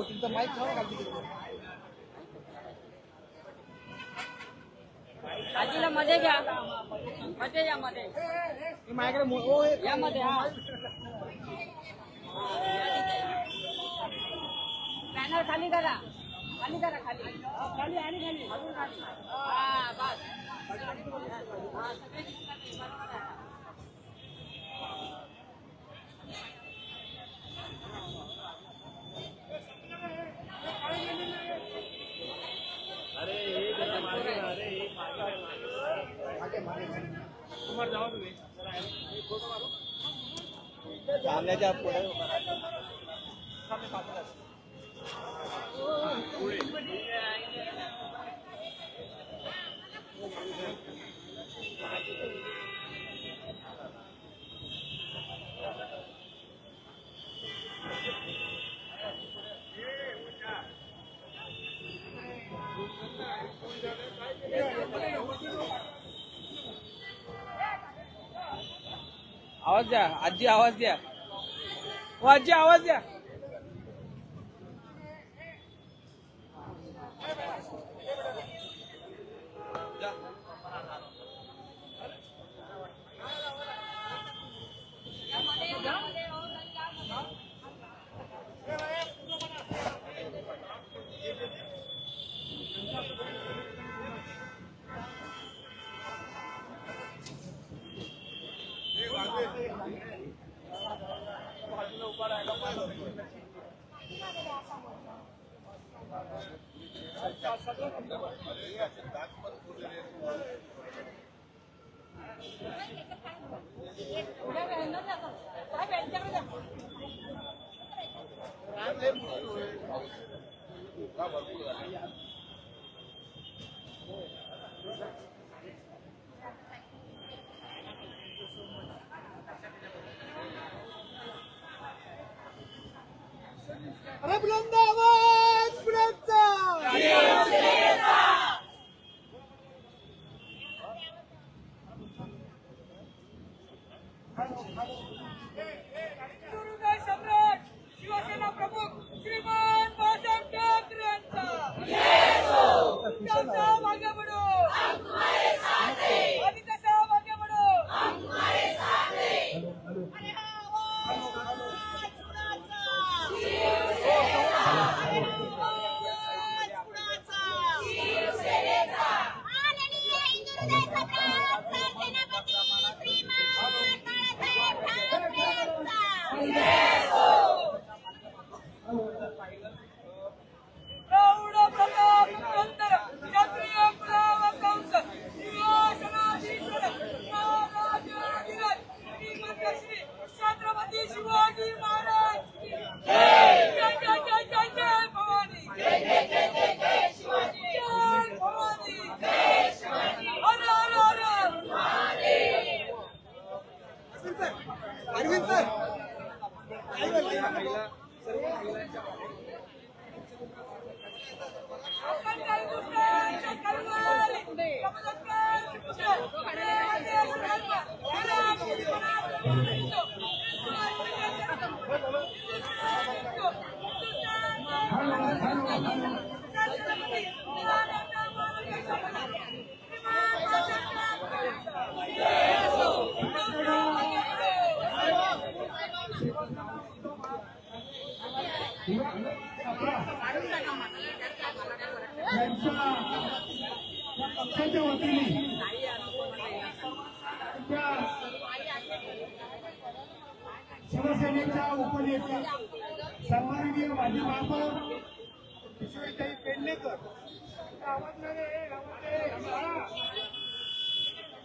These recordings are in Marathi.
हो तुमचा माईक ठेवा खाली. आजीला मध्ये घ्या. मध्ये या मध्ये. माझ्याकडे हो, हे- या मध्ये हा. पॅनल खाली करा. खाली करा खाली. खाली आणि खाली अजून खाली. हा बस. हा, सगळे दिसतात, बरोबर आहे. कांद्याच्या पुढे आवाज द्या आजी आवाज द्या. हो आजी आवाज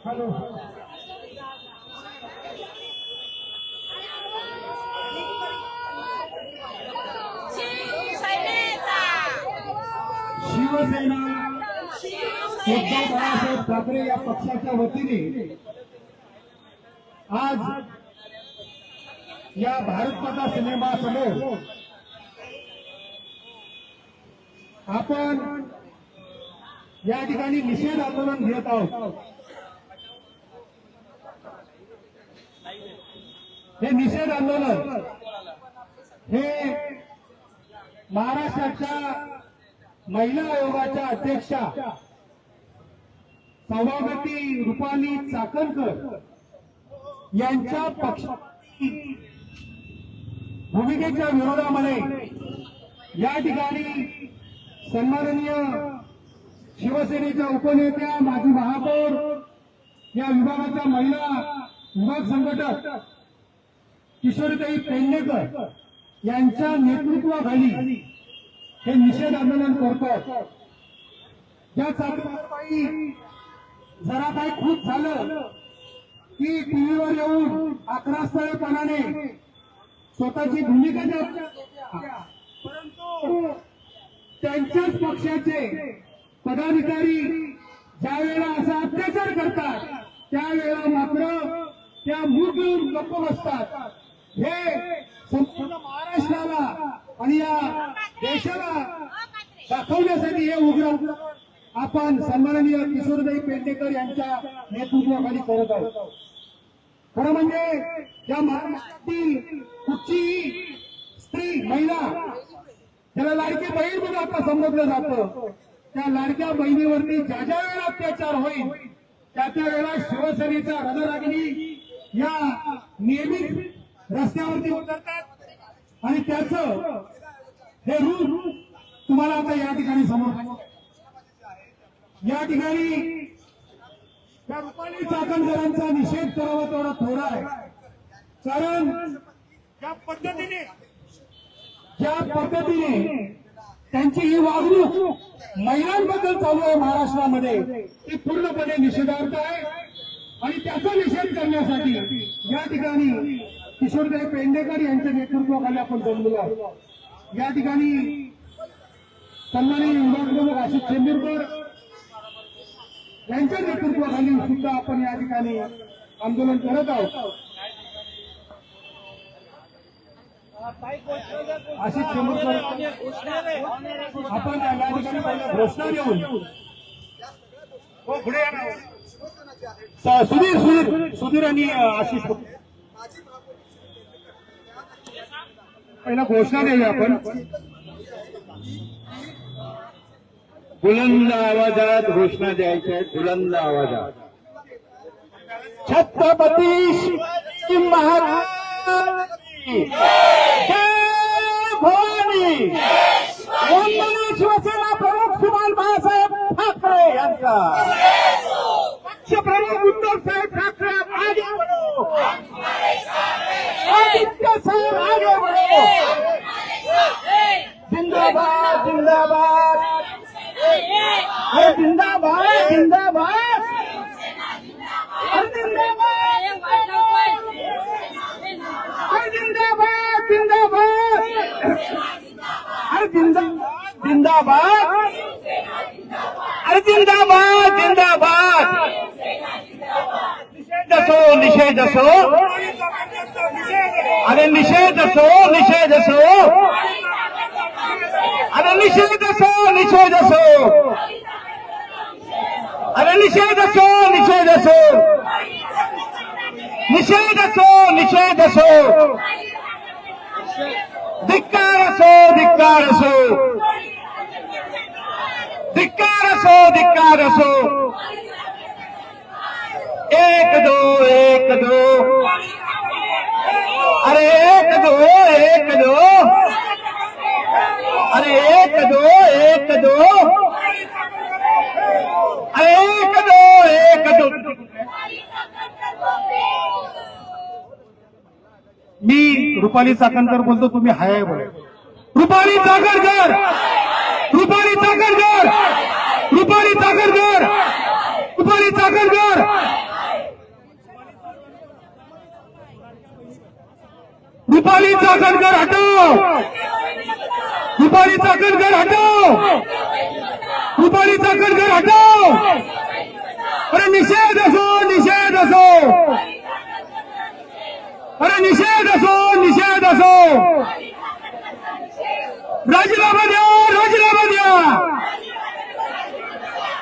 हॅलो. शिवसेना. उद्धव बाळासाहेब ठाकरे या पक्षाच्या वतीने आज या भारत माता सिनेमासमोर आपण या ठिकाणी निषेध आंदोलन घेत आहोत. हे निषेध आंदोलन हे महाराष्ट्राच्या महिला आयोगाच्या अध्यक्षा सभापती रुपाली चाकणकर यांच्या पक्ष भूमिकेच्या विरोधामध्ये या ठिकाणी सन्माननीय शिवसेनेच्या उपनेत्या माजी महापौर या विभागाच्या महिला विभाग संघटक किशोरीताई पेडणेकर यांच्या नेतृत्वाखाली हे निषेध आंदोलन करतो. या चालूबाई जरा काही खूप झालं की टीव्हीवर येऊन अकरास्थळेपणाने स्वतःची भूमिका द्या परंतु त्यांच्याच पक्षाचे पदाधिकारी ज्या वेळेला असा अत्याचार करतात त्यावेळेला मात्र त्या मूग गप्प बसतात. हे संपूर्ण महाराष्ट्राला आणि या देशाला दाखवण्यासाठी हे उग्र आपण सन्माननीय किशोरदाई पेंडेकर यांच्या नेतृत्वाखाली करत आहोत. खरं म्हणजे या महाराष्ट्रातील कुठचीही स्त्री महिला ज्याला लाडकी बहीण म्हणून आता संबोधलं जातं त्या लाडक्या बहिणीवरती ज्या ज्या वेळेला अत्याचार होईल त्या त्या वेळेला शिवसेनेच्या रणरागिणी या नियमित रस्त्यावरती उतरतात. आणि त्याच हे रूप तुम्हाला आता या ठिकाणी समोर या ठिकाणी त्या रुपाली चाकणकरांचा निषेध करावा तेवढा थोडा आहे. कारण ज्या पद्धतीने ज्या पद्धतीने त्यांची ही वागणूक महिलांबद्दल चालू आहे महाराष्ट्रामध्ये. ती पूर्णपणे निषेधार्थ आहे. आणि त्याचा निषेध करण्यासाठी या ठिकाणी किशोरदेव पेंडेकर यांच्या नेतृत्वाखाली आपण जमलेलो आहोत. या ठिकाणी सन्मानी विभाग आशिष चेंबूरकर यांच्या नेतृत्वाखाली सुद्धा आपण या ठिकाणी आंदोलन करत आहोत. आशिष चेंबूरकर आपण या ठिकाणी पहिल्या घोषणा देऊन हो सुधीर सुधीर सुधीर आणि आशिष. पहिला घोषणा देऊया आपण. बुलंद आवाजात घोषणा द्यायच्या आहेत बुलंद आवाजात. छत्रपती महाराज भवानी वंदनीय शिवसेना प्रमुख सुभाष बाळासाहेब ठाकरे यांचा. पक्षप्रमुख उद्धव साहेब ठाकरे आगे बढ़ो. आदित्य साहेब आगे बढ़ो. जिंदाबाद जिंदाबाद. अरे जिंदाबाद जिंदाबाद. जिंदाबाद. अरे जिंदाबाद जिंदाबाद अरे जिंदाबाद जिंदाबाद अरे जिंदाबाद जिंदाबाद निषेध असो निषेध असो अरे निषेध असो निषेध असो अरे निषेध असो निषेध असो अरे निषेध धिक्कार असो धिक्कार असो धिक्कार असो एक दो एक अरे एक दो एक दो दो रुपाली चाकणकर बोलतो तुम्ही हाय बोल रुपाली चाकणकर! रुपाली चाकणकर! रुपाली चाकणकर! रुपाली चाकणकर! रुपाली चाकणकर हटो रुपाली चाकणकर हटो रुपाली चाकणकर हटाव! अरे निषेध असो निषेध असो! अरे निषेध असो निषेध असो राजीनामा द्या राजीनामा द्या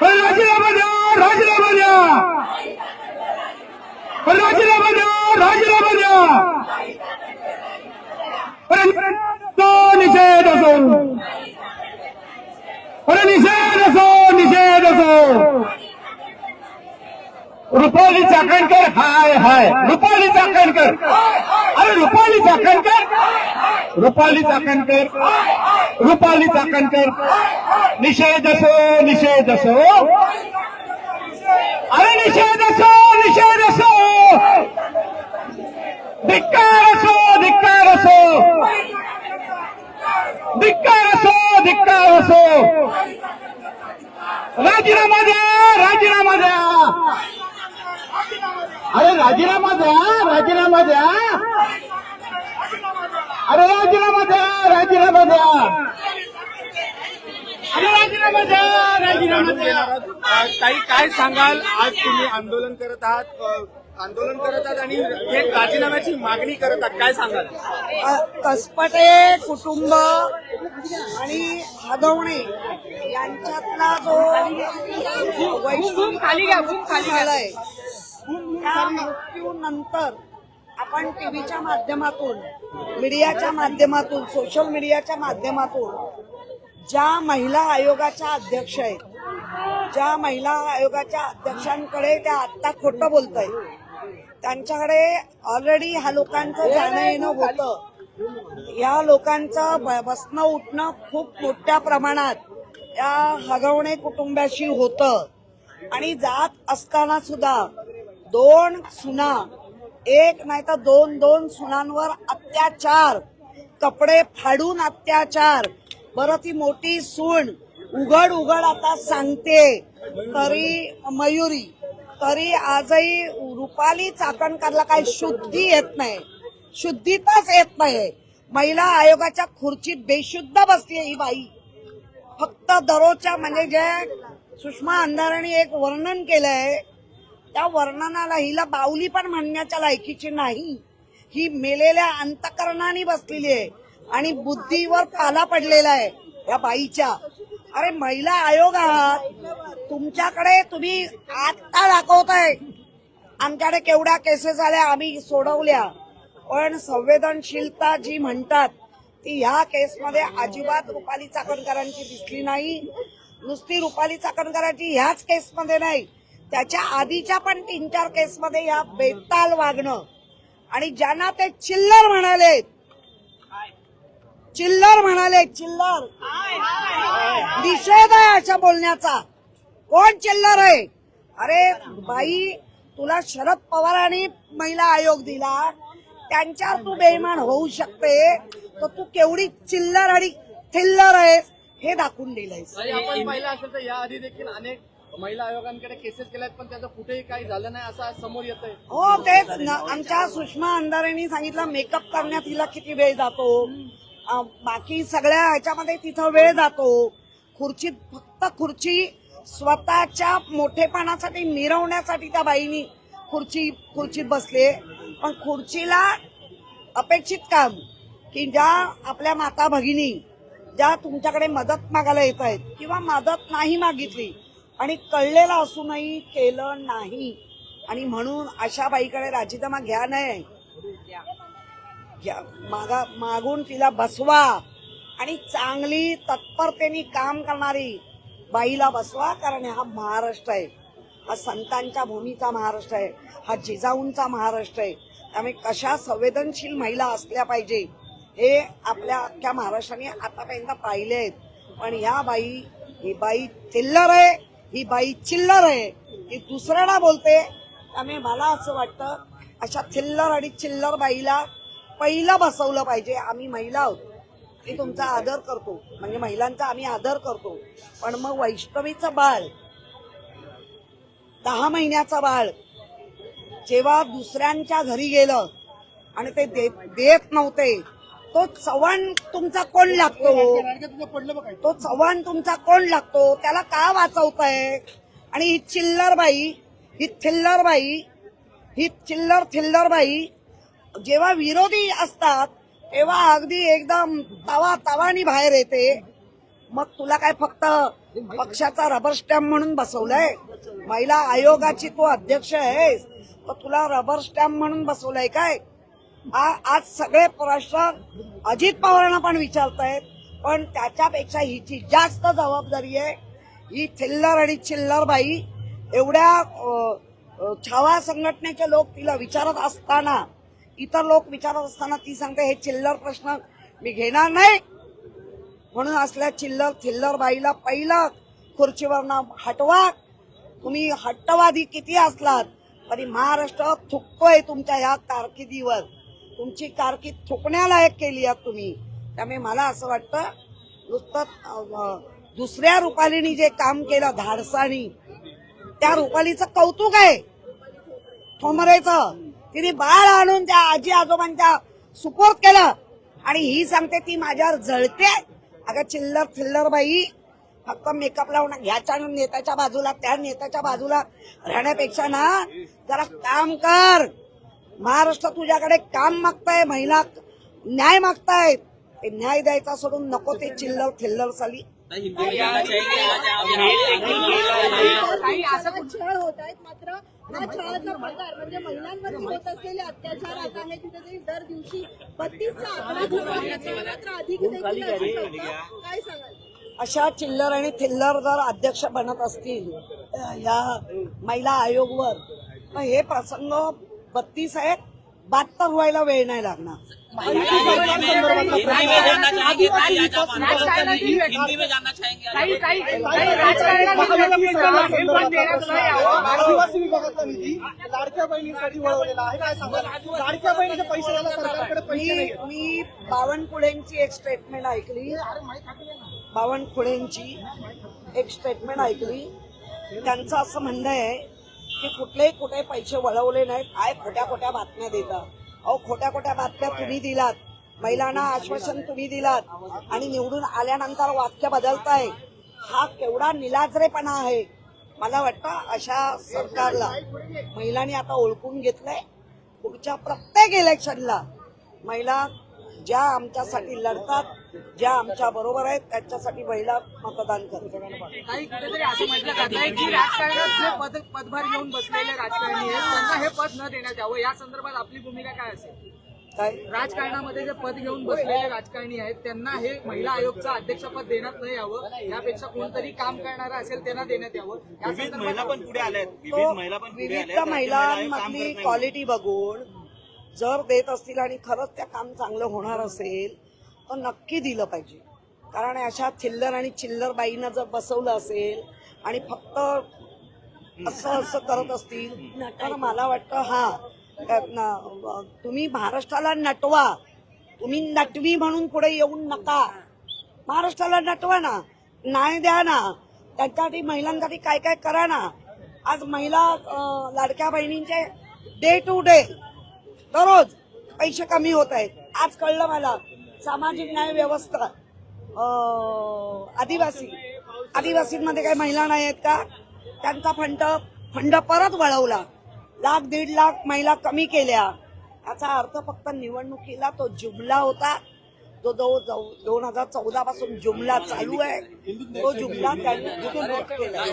अरे राजीनामा द्या राजीनामा द्या अरे राजीनामा द्या राजीनामा द्या अरे निषेध असो अरे निषेध असो निषेध असो रुपाली चाकणकर हाय हाय रुपाली चाकणकर अरे रुपाली चाकणकर रुपाली चाकणकर. रुपाली चाकणकर. निषेध असो निषेध असो. अरे निषेध असो निषेध असो. धिक्कार असो धिक्कार असो. धिक्कार असो धिक्कार असो. राजीनामा द्या राजीनामा द्या. अरे राजीनामा द्या राजीनामा द्या अरे राजीनामा द्या राजीनामा द्या. अरे राजीनामा द्या राजीनामा द्या. अ, ताई काय सांगाल? आज तुम्ही आंदोलन करत आहात. अ, आंदोलन करत आहात आणि एक राजीनाम्याची मागणी करत आहात. काय सांगाल? कसपटे कुटुंब आणि हदवणे यांच्यातला जो वैष्णव खाली खाली घ्या. झालाय त्या मृत्यूनंतर आपण टीव्हीच्या माध्यमातून मीडियाच्या माध्यमातून सोशल मीडियाच्या माध्यमातून ज्या महिला आयोगाच्या अध्यक्ष आहेत ज्या महिला आयोगाच्या अध्यक्षांकडे त्या आत्ता खोटं बोलत आहेत त्यांच्याकडे ऑलरेडी ह्या लोकांचं जाणं येणं होतं. या लोकांचं ब- बसणं उठणं खूप मोठ्या प्रमाणात या हगवणे कुटुंबाशी होतं. आणि जात असताना सुद्धा दोन सुना एक नाही तर दोन दोन सुनांवर अत्याचार. कपडे फाडून अत्याचार. बरं ती मोठी सून. उघड उघड आता सांगते. तरी मयुरी. तरी आजही रुपाली चाकणकरला काही शुद्धी येत नाही. शुद्धीतच येत नाही. महिला आयोगाच्या खुर्चीत बेशुद्ध बसली ही बाई. फक्त दररोजच्या म्हणजे जे सुषमा अंधाराने एक वर्णन केलंय त्या वर्णनाला हिला बावली पण म्हणण्याच्या लायकीची नाही. ही मेलेल्या अंतकरणाने बसलेली आहे आणि बुद्धीवर पाला पडलेला आहे या बाईच्या. अरे महिला आयोग आहात. तुमच्याकडे तुम्ही आत्ता दाखवताय. आमच्याकडे केवढ्या केसेस आल्या आम्ही सोडवल्या. पण संवेदनशीलता जी म्हणतात ती ह्या केसमध्ये अजिबात रुपाली चाकणकरांची दिसली नाही. नुसती रुपाली चाकणकरांची ह्याच केसमध्ये नाही. त्याच्या आधीच्या पण तीन चार केसमध्ये या बेताल वागणं. आणि ज्यांना ते चिल्लर म्हणाले चिल्लर म्हणाले चिल्लर. निषेध आहे अशा बोलण्याचा. कोण चिल्लर आहे? अरे बाई तुला शरद पवारांनी महिला आयोग दिला. त्यांच्यावर तू बेईमान होऊ शकते. तर तू केवढी चिल्लर आणि थिल्लर आहेस हे दाखवून दिलंयस. आपण पाहिलं असेल तर याआधी देखील अनेक महिला आयोगांकडे केसेस केल्यात पण त्याचं कुठेही काही झालं नाही असं आज समोर येत आहे हो तेच आमच्या सुषमा अंधारेंनी सांगितलं मेकअप करण्यात हिला किती वेळ जातो. बाकी सगळ्या ह्याच्यामध्ये तिथं वेळ जातो. खुर्चीत फक्त खुर्ची स्वतःच्या मोठेपणासाठी मिरवण्यासाठी त्या बाईनी खुर्ची खुर्चीत बसले पण खुर्चीला अपेक्षित काम की ज्या आपल्या माता भगिनी ज्या तुमच्याकडे मदत मागायला येत आहेत किंवा मदत नाही मागितली आणि कळलेलं असूनही केलं नाही. आणि म्हणून अशा बाईकडे राजीनामा घ्या नाही घ्या मागा मागून तिला बसवा. आणि चांगली तत्परतेने काम करणारी बाईला बसवा कारण हा महाराष्ट्र आहे. हा संतांच्या भूमीचा महाराष्ट्र आहे. हा जिजाऊंचा महाराष्ट्र आहे. त्यामुळे कशा संवेदनशील महिला असल्या पाहिजे हे आपल्या अख्ख्या महाराष्ट्राने आतापर्यंत पाहिले आहेत. पण ह्या बाई ही बाई चिल्लर आहे. ही बाई चिल्लर आहे. ही दुसऱ्याला बोलते. त्यामुळे मला असं वाटतं अशा चिल्लर आणि चिल्लर बाईला पहिलं बसवलं पाहिजे. आम्ही महिला आहोत. मी तुमचा आदर करतो. म्हणजे महिलांचा आम्ही आदर करतो. पण मग वैष्णवीचं बाळ दहा महिन्याचं बाळ जेव्हा दुसऱ्यांच्या घरी गेलं आणि ते देत देत नव्हते तो चव्हाण तुमचा कोण लागतो? तो चव्हाण तुमचा कोण लागतो? त्याला का वाचवताय? आणि ही चिल्लर बाई ही थिल्लर बाई ही चिल्लर थिल्लर बाई जेव्हा विरोधी असतात तेव्हा अगदी एकदम तवा तवानी बाहेर येते. मग तुला काय फक्त पक्षाचा रबर स्टॅम्प म्हणून बसवलंय? महिला आयोगाची तू अध्यक्ष आहेस तर तुला रबर स्टॅम्प म्हणून बसवलंय काय? आज सगळे प्रश्न अजित पवारांना पण विचारतायत पण त्याच्यापेक्षा हिची जास्त जबाबदारी आहे. ही थिल्लर आणि चिल्लर बाई एवढ्या छावा संघटनेचे लोक तिला विचारत असताना इतर लोक विचारत असताना ती सांगते हे चिल्लर प्रश्न मी घेणार नाही. म्हणून असल्या चिल्लर थिल्लर बाईला पहिलं खुर्चीवरनं हटवा. तुम्ही हट्टवादी किती असलात तरी महाराष्ट्र थुकतोय तुमच्या या कारकिर्दीवर. तुमची कारकीर्द थुकण्यालायक केली आहात तुम्ही. त्यामुळे मला असं वाटतं नुसतं दुसऱ्या रुपालीनी जे काम केलं धाडसानी त्या रुपालीचं कौतुक आहे. ठोमरेचं तिने बाळ आणून त्या आजी आजोबांच्या सुपोर्ट केलं. आणि ही सांगते ती माझ्यावर जळते. अगं चिल्लर थिल्लर बाई फक्त मेकअप लावून ह्याच्या नेत्याच्या बाजूला त्या नेत्याच्या बाजूला राहण्यापेक्षा ना जरा काम कर. महाराष्ट्र तुझ्याकडे काम मागताय महिला न्याय मागतायत ते न्याय द्यायचा सोडून नको ते चिल्लर थिल्लर साली. काही असं छळ होत आहेत मात्र हा छळाचा प्रकार म्हणजे महिलांवरती होत असलेले अत्याचार आता आहे तिथे दर दिवशी बत्तीसचा आकडा समोर येतोय. मात्र अधिक देखील असू शकतं. काय सांगाल? अशा चिल्लर आणि थिल्लर जर अध्यक्ष बनत असतील या महिला आयोगवर तर हे प्रसंग बत्तीस आहेत बहात्तर व्हायला वेळ नाही लागणार काही काही काही राजकारणातील व्यक्तींना हे पण देण्यात नाही यावं. आदिवासी विभागातला निधी लाडक्या बहिणीसाठी वळवलेला आहे काय सांगाल लाडक्या बहिणीचे पैसे द्यायला सरकारकडे पैसे मी मी बावनकुळेंची एक स्टेटमेंट ऐकली बावनकुळेंची एक स्टेटमेंट ऐकली त्यांचं असं म्हणणं आहे की कुठलेही कुठे पैसे वळवले नाहीत. काय खोट्या खोट्या बातम्या देतात. अहो खोट्या खोट्या बातम्या तुम्ही दिलात. महिलांना आश्वासन तुम्ही दिलात. आणि निवडून आल्यानंतर वाक्य बदलताय. हा केवढा निलाजरेपणा आहे. मला वाटतं अशा सरकारला महिलांनी आता ओळखून घेतलंय. पुढच्या प्रत्येक इलेक्शनला महिला ज्या आमच्यासाठी लढतात ज्या आमच्या बरोबर आहेत त्यांच्यासाठी महिला मतदान करतात काही कुठेतरी असं म्हटलं जात आहे की राजकारणात जे पद पदभार घेऊन बसलेले राजकारणी आहेत त्यांना हे पद न देण्यात यावं. या संदर्भात आपली भूमिका काय असेल? काय? राजकारणामध्ये जे पद घेऊन बसलेले राजकारणी आहेत त्यांना हे महिला आयोगचं अध्यक्षपद देण्यात नाही यावं. यापेक्षा कोणतरी काम करणारं असेल त्यांना देण्यात यावं. या संदर्भात पण पुढे आल्यात तो विविध महिलांमधली क्वालिटी बघून जर देत असतील आणि खरंच त्या काम चांगलं होणार असेल तर नक्की दिलं पाहिजे. कारण अशा थिल्लर आणि चिल्लर बाईंना जर बसवलं असेल आणि फक्त असं असं करत असतील तर मला वाटतं हा तुम्ही महाराष्ट्राला नटवा. तुम्ही नटवी म्हणून पुढे येऊन नका. महाराष्ट्राला नटवा ना न्याय द्या ना. त्यांच्यासाठी महिलांसाठी काय काय करा ना. आज महिला लाडक्या बहिणींचे डे टू डे दररोज पैसे कमी होत आहेत. आज कळलं मला सामाजिक न्याय व्यवस्था आदिवासी आदिवासींमध्ये काही महिला नाही आहेत का? त्यांचा फंड फंड परत वळवला. लाख दीड लाख महिला कमी केल्या. याचा अर्थ फक्त निवडणुकीला तो जुमला होता. जो जो दोन हजार चौदा पासून जुमला चालू आहे. तो जुमला त्यांनी रद्द केला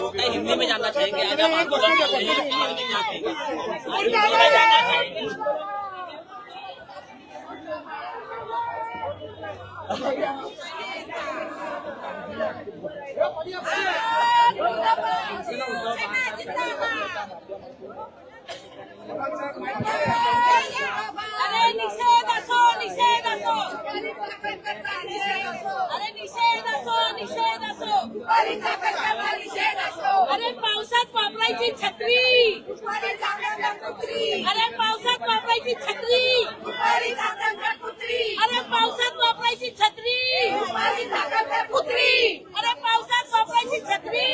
अरे निषेध असो निषेध असो अरे पावसात वापरायची छत्री. अरे पावसात वापरायची छत्री. अरे पावसात वापरायची छत्री. अरे पावसात वापरायची छत्री.